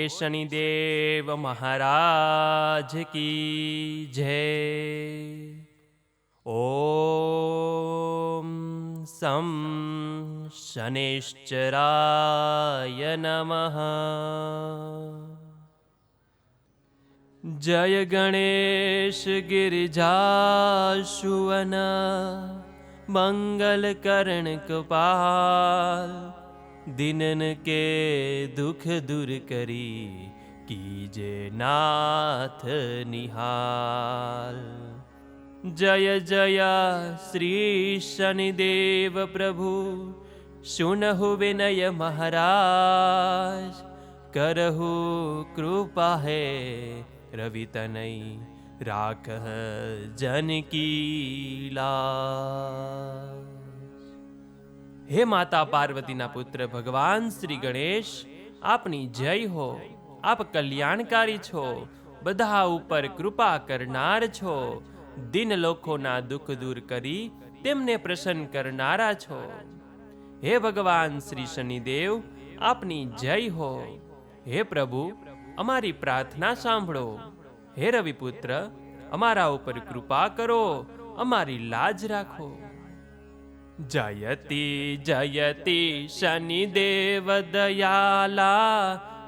બોલીએ શનિદેવ મહારાજ કી જય ઓમ સમ શનિશ્ચરાય નમઃ જય ગણેશ ગિરિજાશુવન મંગલકરણ કપાલ દિનન કે દુઃખ દૂર કરી કીજે નાથ નિહાલ. જય જય શ્રી શનિદેવ પ્રભુ સુનહુ વિનય મહારાજ. કરહુ કૃપા હે રવિ તનય રાખ જનકી લાજ હે માતા પાર્વતીના પુત્ર ભગવાન શ્રી ગણેશ, આપની જય હો. આપ કલ્યાણકારી છો. બધા ઉપર કૃપા કરનાર છો. દિન લોકોના દુઃખ દૂર કરી તેમને પ્રસન્ન કરનારા છો. હે ભગવાન શ્રી શનિદેવ, આપની જય હો. હે પ્રભુ, અમારી પ્રાર્થના સાંભળો. હે રવિપુત્ર, અમારા ઉપર કૃપા કરો. અમારી લાજ રાખો. जयति जयति शनिदेवदयाला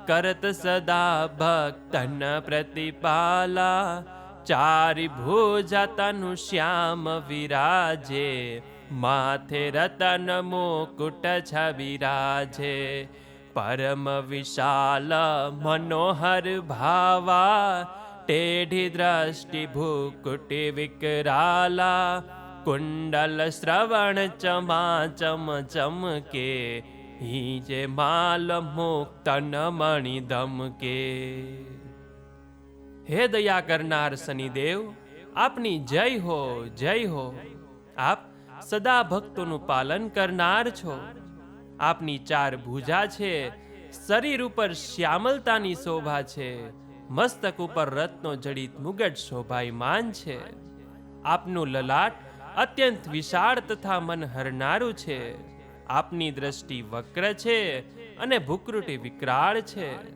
करत सदा भक्तन प्रतिपाला। भक्तनप्रतिपाला चारिभुजतनुश्याम विराजे माथे रतन मुकुट माथेरतन परम विशाल मनोहर भावा टेढि दृष्टि भूकुटि विकराला। કુંડલ શ્રવણ ચમા ચમ ચમકે હિજે માલ મુક્તન મણિ ધમકે હે દયા કરનાર શનિદેવ આપની જય હો જય હો આપ સદા ભક્તોનું પાલન કરનાર છો આપની ચાર ભુજા છે શરીર ઉપર શ્યામલતાની શોભા છે મસ્તક ઉપર રત્નો જડિત મુગટ શોભાયમાન છે આપનું લલાટ અત્યંત વિશાળ તથા મન હરનારું છે. આપની દ્રષ્ટિ વક્ર છે અને ભૂકૃટી વિકરાળ છે.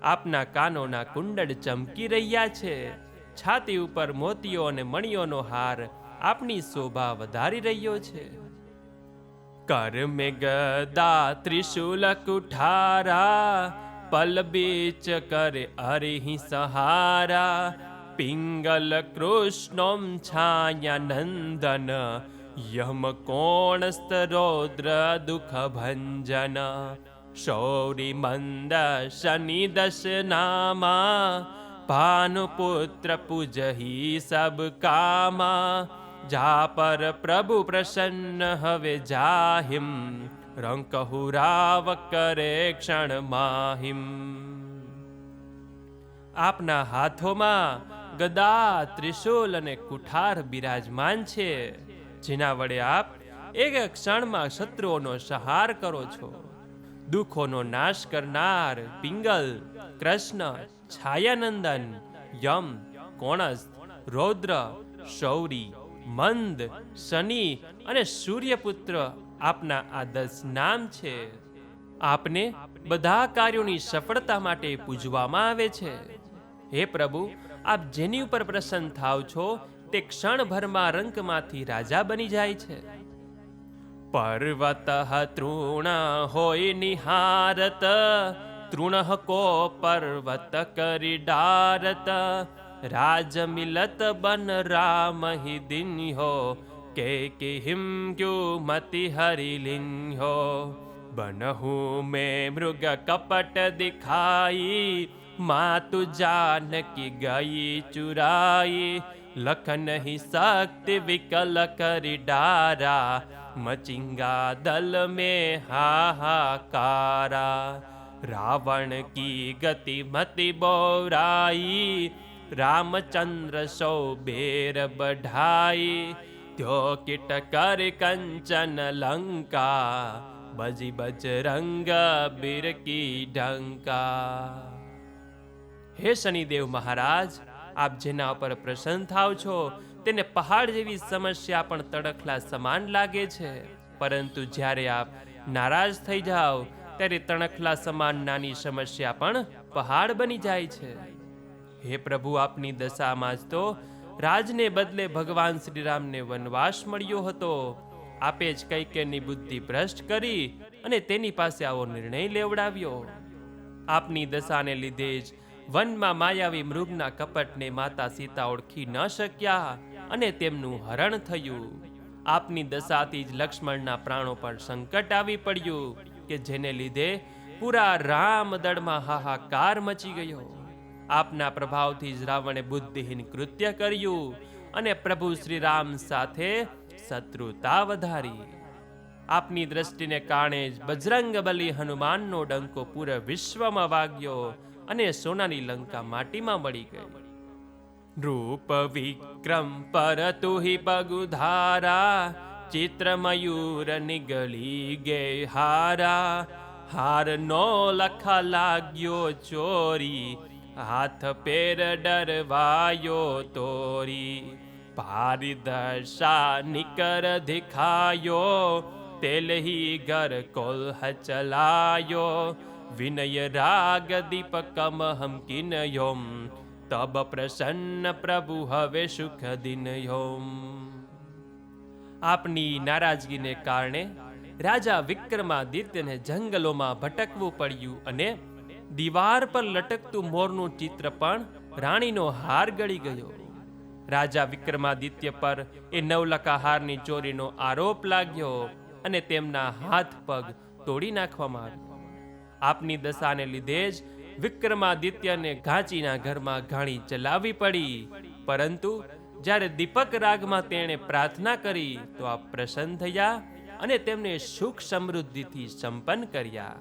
આપના કાનોના કુંડળ ચમકી રહ્યા છે. છાતી ઉપર મોતીઓ અને મણિયોનો હાર આપની શોભા વધારી રહ્યો છે. કર્મે ગદા ત્રિશુલ કુઠારા પલ બીચ કરે હરિ સહારા पिङ्गलकृष्णं छायानन्दन यमकोणस्तरौद्रदुःखभञ्जन शौरिमन्द शनिदशनामा भानुपुत्र पूजहि सब कामा जापरप्रभु प्रसन्न हवे जाहिं रङ्कहुरावकरे क्षण माहिम् આપના હાથોમાં ગદા, ત્રિશૂલ અને કુઠાર બિરાજમાન છે. જેના વડે આપ એક ક્ષણમાં શત્રુઓનો સહાર કરો છો. દુઃખોનો નાશ કરનાર પિંગલ, કૃષ્ણ, છાયાનંદન, યમ કોણસ રૌદ્ર, શૌરી, મંદ, શનિ અને સૂર્યપુત્ર આપના આ દસ નામ છે. આપને બધા કાર્યોની સફળતા માટે પૂજવામાં આવે છે. હે પ્રભુ, આપ જેની ઉપર પ્રસન્ન થાવ છો, તે ક્ષણભરમાં રંકમાંથી રાજા બની જાય છે. પર્વત તૃણ હોય નિહારત, તૃણ કો પર્વત કરી ડારત. રાજ મિલત બન રામ હિ દિન હો, કે કે હિમ ક્યુ મતિ હરિ હો. બનહુ મે મૃગ કપટ દિખાઈ માં તું જાનકી ગઈ ચુરાઈ લખ નહીં શકતી વિકલ કરી ડારા, મચિંગા દલ મે હાહાકારા. રાવણ કી ગતિ મતિ બોરાઈ, રામચંદ્ર સૌ બેર બઢાઈ. ત્યો કીટ કર કંચન લંકા, બજી બજરંગ બિરકી ઢંકા. હે શનિદેવ મહારાજ, આપ જેના ઉપર પ્રસન્ન થાવ છો, તેને પહાડ જેવી સમસ્યા પણ તડખલા સમાન લાગે છે. પરંતુ જ્યારે આપ નારાજ થઈ જાઓ, ત્યારે તણખલા સમાન નાની સમસ્યા પણ પહાડ બની જાય છે. હે પ્રભુ, આપની દશામાં જ તો રાજને બદલે ભગવાન શ્રીરામને વનવાસ મળ્યો હતો. આપે જ કૈકેની બુદ્ધિ ભ્રષ્ટ કરી અને તેની પાસે આવો નિર્ણય લેવડાવ્યો. આપની દશાને લીધે જ વનમાં માયાવી મૃગના કપટને માતા સીતા ઓળખી ન શક્યા અને તેમનું હરણ થયું. આપની દશાથી જ લક્ષ્મણના પ્રાણો પર સંકટ આવી પડ્યું કે જેને લીધે પૂરા રામ દળમાં હાહાકાર મચી ગયો. આપના પ્રભાવથી જ રાવણે બુદ્ધિહીન કૃત્ય કર્યું અને પ્રભુ શ્રી રામ સાથે શત્રુતા વધારી. આપની દ્રષ્ટિને કારણે જ બજરંગ બલી હનુમાનનો ડંકો પૂરા વિશ્વમાં વાગ્યો અને સોનાની લંકા માટીમાં મળી ગઈ. રૂપ વિક્રમ પરતુ હિ પગુધારા ચિત્ર મયુર નિગળી ગે હારા. હાર નો લખા લાગ્યો ચોરી, હાથ પેર ડરવાયો તોરી. પારિદર્શા નિકર દિખાયો તેલહી ઘર કોલ્હ ચલાયો. વિનય રાગ દીપકમ હમ કિનયોમ તબ પ્રસન્ન પ્રભુ હવે સુખ દિનયોમ આપની નારાજગીને કારણે રાજા વિક્રમાદિત્યને જંગલોમાં ભટકવું પડ્યું અને દીવાર પર લટકતું મોરનું ચિત્ર પણ રાણીનો હાર ગળી ગયો. રાજા વિક્રમાદિત્ય પર એ નવલકા હારની ચોરીનો આરોપ લાગ્યો અને તેમના હાથ પગ તોડી નાખવામાં આવ્યા. આપની દશાને લીધે જ વિક્રમાદિત્યને ઘાંચીના ઘરમાં ઘાણી ચલાવવી પડી. પરંતુ જ્યારે દીપક રાગમાં તેણે પ્રાર્થના કરી, તો આપ પ્રસન્ન થયા અને તેમને સુખ સમૃદ્ધિથી સંપન્ન કર્યા.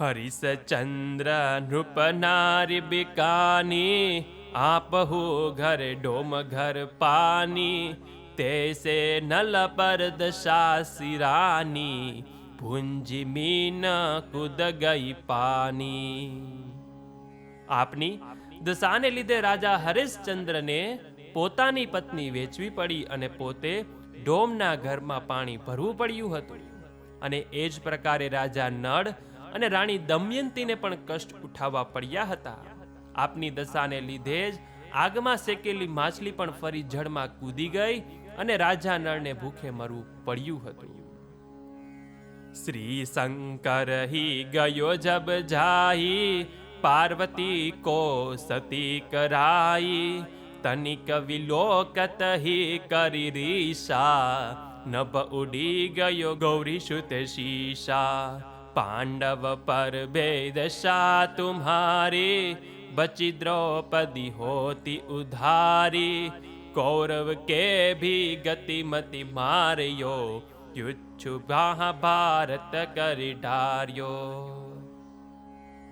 હરિશ્ચંદ્ર નૃપ નારી બિકાની આપહુ ઘર ડોમ ઘર પાની તેસે નલ પર દશા સિરાની ભુંજી મીન કુદ ગઈ પાની. આપની દશાને લીધે રાજા હરિશ્ચંદ્રને પોતાની પત્ની વેચવી પડી અને પોતે ડોમના ઘરમાં પાણી ભરવું પડ્યું હતું. અને એ જ પ્રકારે રાજા નળ અને રાણી દમયંતીને પણ કષ્ટ ઉઠાવવા પડ્યા હતા. આપની દશાને લીધે જ આગમાં શેકેલી માછલી પણ ફરી જળમાં કૂદી ગઈ અને રાજા નળને ભૂખે મરવું પડ્યું હતું. श्री शङ्कर हि गयो जब जी पार्वती को सती करा तनि कविलोकत हि करीशा नभ उडि गयो गौरी सुत शीशा पाण्डव पर भेदशा तुम्हारी बची द्रौपदी होती उधारी। कौरव के भि गतिमति मारियो યુચ્છુ ભારત કરી ઢાર્યો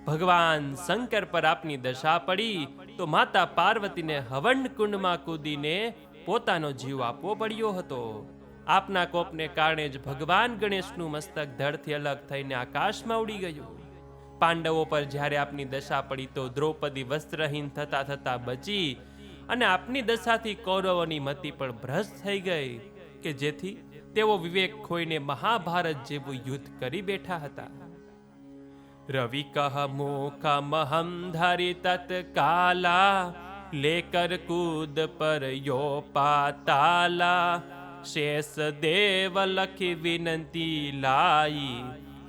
ભગવાન શંકર પર આપની દશા પડી તો માતા પાર્વતીને હવન કુંડમાં કૂદીને પોતાનો જીવ આપવો પડ્યો હતો આપના કોપને કારણે જ ભગવાન ગણેશનું મસ્તક ધડથી અલગ થઈને આકાશમાં ઉડી ગયું પાંડવો પર જ્યારે આપની દશા પડી તો દ્રૌપદી વસ્ત્રહીન થતા થતા બચી અને આપની દશાથી કૌરવોની મતિ પણ ભ્રષ્ટ થઈ ગઈ કે જેથી તેઓ વિવેક ખોઈને મહાભારત જેવું યુદ્ધ કરી બેઠા હતા. રવિ કહ મુખમહમ ધરી તત્કાલા લેકર કૂદ પર યો પાતાલા. શેષ દેવ લખી વિનંતી લાઈ,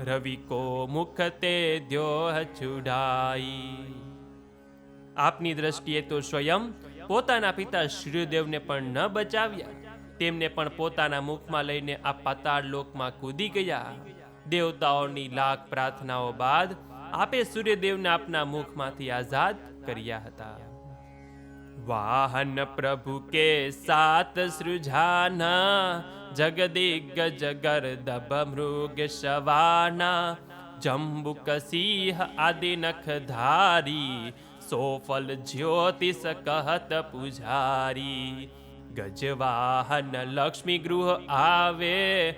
રવિ કો મુખ તે દ્યોહ છુડાઈ. આપની દ્રષ્ટિએ તો સ્વયં પોતાના પિતા શ્રીદેવને પણ ન બચાવ્યા. તેમને પણ પોતાના મુખમાં લઈને આ પાતાળ લોકમાં કૂદી ગયા. દેવતાઓની લાખ પ્રાર્થનાઓ બાદ આપે સૂર્યદેવને આપના મુખમાંથી આઝાદ કર્યા હતા. વાહન પ્રભુ કે સાત સૃજાના જગદિગ્ગજ ગર્દભ મૃગ શવાના, જંબુક સિંહ આદિ નખ ધારી સોફલ જ્યોતિષ કહત પુજારી ગજવાહન લક્ષ્મી ગૃહ આવે,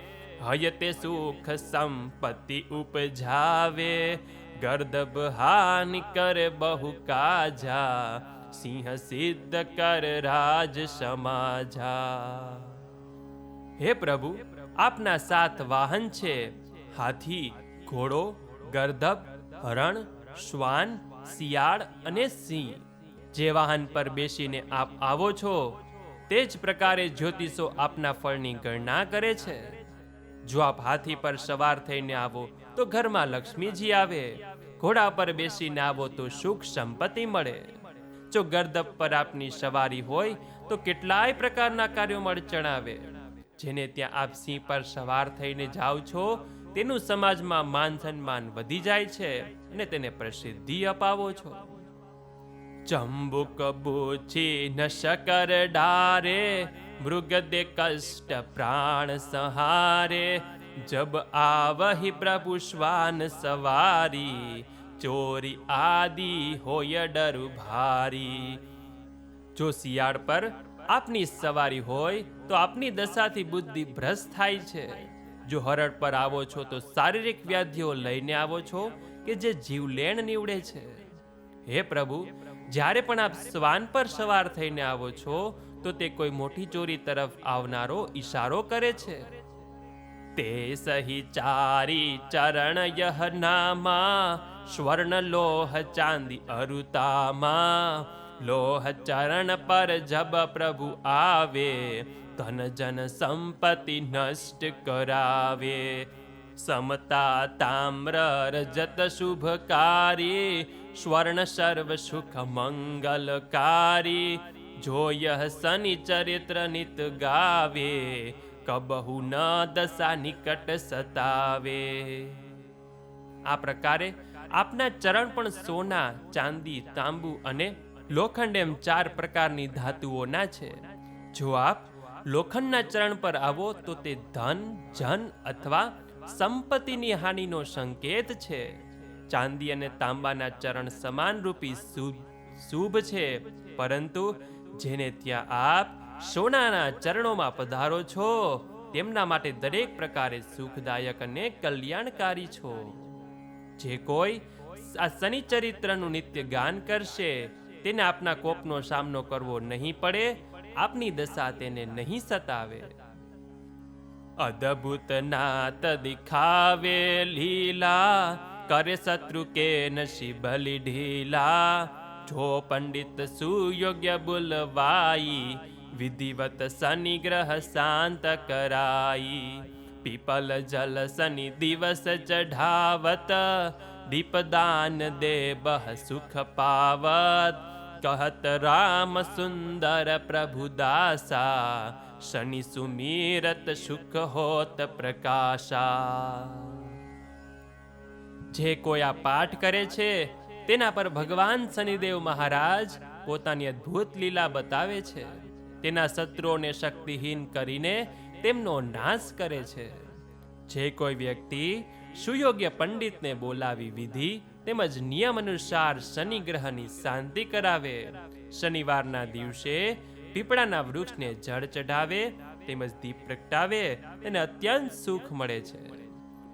હયતે સુખ સંપત્તિ ઉપજાવે. ગર્દભ હાનિ કરે બહુ કાજા, સિંહ સિદ્ધ કર રાજ સમાજા. હે પ્રભુ, આપના સાત વાહન છે. હાથી, ઘોડો ગર્દભ હરણ, શ્વાન, શિયાળ અને સિંહ. જે વાહન પર બેસીને આપ આવો છો તે જ પ્રકારે જ્યોતિષો આપના ફળની ગણના કરે છે. જો આપ હાથી પર સવાર થઈને આવો, તો ઘરમાં લક્ષ્મીજી આવે. ઘોડા પર બેસીને આવો, તો સુખ સંપત્તિ મળે. જો ગરદપ પર આપની સવારી હોય, તો કેટલાય પ્રકારના કાર્યોમાં અડચણ આવે જેને ત્યાં આપ સિંહ પર સવાર થઈને જાઓ છો, તેનું સમાજમાં માન સન્માન વધી જાય છે અને તેને પ્રસિદ્ધિ અપાવો છો. ચંબુક બુછી ન શકર ડારે, મૃગ દે કષ્ટ પ્રાણ સહારે. જબ આવહી પ્રભુ શ્વાન સવારી, ચોરી આદિ હોય ડરુ ભારી. જો શિયાળ પર આપની સવારી હોય, તો આપની દશાથી બુદ્ધિ ભ્રષ્ટ થાય છે. જો હરડ પર આવો છો, તો શારીરિક વ્યાધિઓ લઈને આવો છો, કે જે જીવલેણ નીવડે છે. હે પ્રભુ જ્યારે પણ આપ શ્વાન પર સવાર થઈને આવો છો, તો તે કોઈ મોટી ચોરી તરફ આવનારો ઈશારો કરે છે. તે સહી ચારી ચરણ યહ નામા સ્વર્ણ લોહ ચાંદી અરુતામાં. લોહ ચરણ પર જબ પ્રભુ આવે, ધન જન સંપત્તિ નષ્ટ કરાવે. સમતા તામ્ર રજત શુભકારી સ્વર્ણ સર્વ સુખ મંગલકારી. જોય શનિ ચરિત્ર નિત ગાવે, કબહુ ન દશા નિકટ સતાવે. આ પ્રકારે આપના ચરણ પણ સોના, ચાંદી, તાંબુ અને લોખંડ એમ ચાર પ્રકારની ધાતુઓના છે. જો આપ લોખંડના ચરણ પર આવો, તો તે ધન, જન અથવા સંપત્તિની હાનિનો સંકેત છે. ચાંદી અને તાંબાના ચરણ સમાનરૂપી શુભ શુભ છે. પરંતુ જેને ત્યાં આપ સોનાના ચરણોમાં પધારો છો, તેમના માટે દરેક પ્રકારે સુખદાયક અને કલ્યાણકારી છો. જે કોઈ આ શનિ ચરિત્રનું નિત્ય ગાન કરશે, તેને આપના કોપનો સામનો કરવો નહીં પડે, આપની દશા તેને નહીં સતાવે. અદભુત નાત દિખાવે લીલા करशत्रुके न शि ढीला जो पंडित सुयोग्य बुलवाई विधिवत शनि ग्रह शांत कराई। पीपल जल शनि दिवस चढ़ावत दीपदान दे बह सुख पावत। कहत राम सुंदर प्रभु दासा शनि सुमीरत सुख होत प्रकाशा। જે કોઈ આ પાઠ કરે છે, તેના પર ભગવાન શનિદેવ મહારાજ પોતાની અદ્ભુત લીલા બતાવે છે. તેના શત્રુઓને શક્તિહીન કરીને તેમનો નાશ કરે છે. જે કોઈ વ્યક્તિ સુયોગ્ય પંડિતને બોલાવી વિધિ તેમજ નિયમ અનુસાર શનિ ગ્રહની શાંતિ કરાવે, શનિવારના દિવસે પીપળાના વૃક્ષને જળ ચઢાવે, તેમજ દીપ પ્રગટાવે તેને અત્યંત સુખ મળે છે.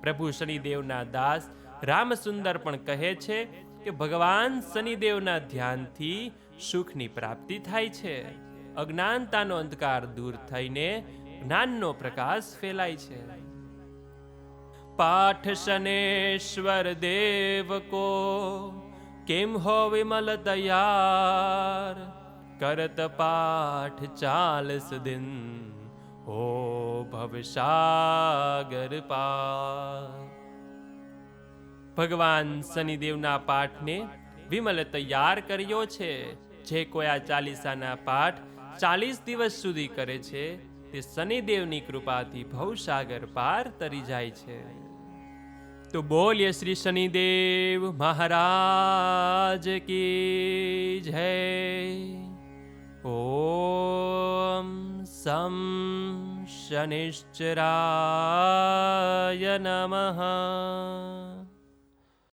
પ્રભુ શનિદેવના દાસ રામસુંદર પણ કહે છે કે ભગવાન શનિદેવના ધ્યાનથી સુખની પ્રાપ્તિ થાય છે. અજ્ઞાનતાનો અંધકાર દૂર થઈને જ્ઞાનનો પ્રકાશ ફેલાય છે. પાઠ શનેશ્વર દેવ કો કેમ હો વિમલ તૈયાર? કરત પાઠ ચાલસ દિન, હો ભવસાગર પાર. ભગવાન શનિદેવના પાઠને વિમલે તૈયાર કર્યો છે. જે કોઈ આ ચાલીસાના પાઠ ચાલીસ દિવસ સુધી કરે છે, તે શનિદેવની કૃપાથી ભવસાગર પાર તરી જાય છે. તો બોલીએ શ્રી શનિદેવ મહારાજ કી જય. ઓમ સમ શનિશ્ચરાય નમઃ.